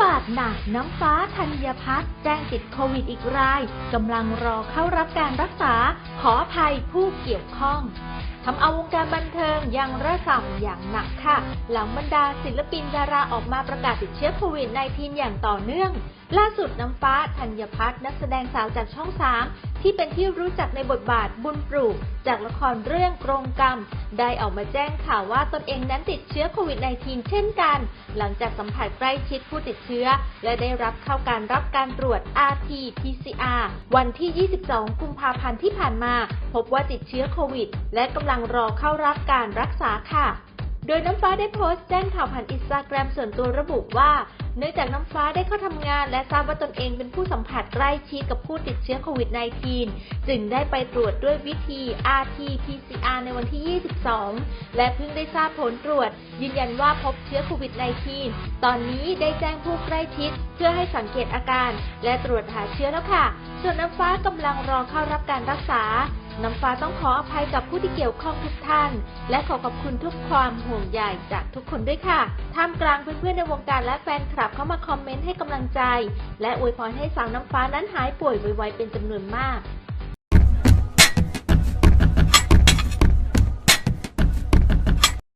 บาดหนักน้ำฟ้าธัญพัฒน์แจ้งติดโควิดอีกรายกำลังรอเข้ารับการรักษา ขออภัยผู้เกี่ยวข้องทำเอาวงการบันเทิงยังระส่ำอย่างหนักค่ะ หลังบรรดาศิลปินดาราออกมาประกาศติดเชื้อโควิด -19 อย่างต่อเนื่อง ล่าสุดน้ำฟ้าธัญพัฒน์นักแสดงสาวจากช่อง 3ที่เป็นที่รู้จักในบทบาทบุญปลูก จากละครเรื่องกรงกรรม ได้ออกมาแจ้งข่าวว่าตนเองนั้นติดเชื้อโควิด -19 เช่นกัน หลังจากสัมผัสใกล้ชิดผู้ติดเชื้อ และได้รับเข้าการรับการตรวจ RT-PCR วันที่ 22 กุมภาพันธ์ที่ผ่านมา พบว่าติดเชื้อโควิด และกำลังรอเข้ารับการรักษาค่ะ โดยน้ำฟ้าได้โพสต์แจ้งข่าวผ่านอินสตาแกรมส่วนตัวระบุว่า เนื่องจากน้ำฟ้าได้เข้าทำงาน และทราบว่าตนเองเป็นผู้สัมผัสใกล้ชิดกับผู้ติดเชื้อโควิด -19 จึงได้ไปตรวจด้วยวิธี RT-PCR ในวันที่ 22 และเพิ่งได้ทราบผลตรวจ ยืนยันว่าพบเชื้อโควิด -19 ตอนนี้ได้แจ้งผู้ใกล้ชิด เพื่อให้สังเกตอาการ และตรวจหาเชื้อแล้วค่ะ ส่วนน้ำฟ้ากำลังรอเข้ารับการรักษา น้ำฟ้าต้องขออภัยกับผู้ที่เกี่ยวข้องทุกท่าน และขอขอบคุณทุกความห่วงใยจากทุกคนด้วยค่ะ ท่ามกลางเพื่อนๆในวงการและแฟนคลับเข้ามาคอมเมนต์ให้กำลังใจ และอวยพรให้สาวน้ำฟ้านั้นหายป่วยไวๆเป็นจำนวนมาก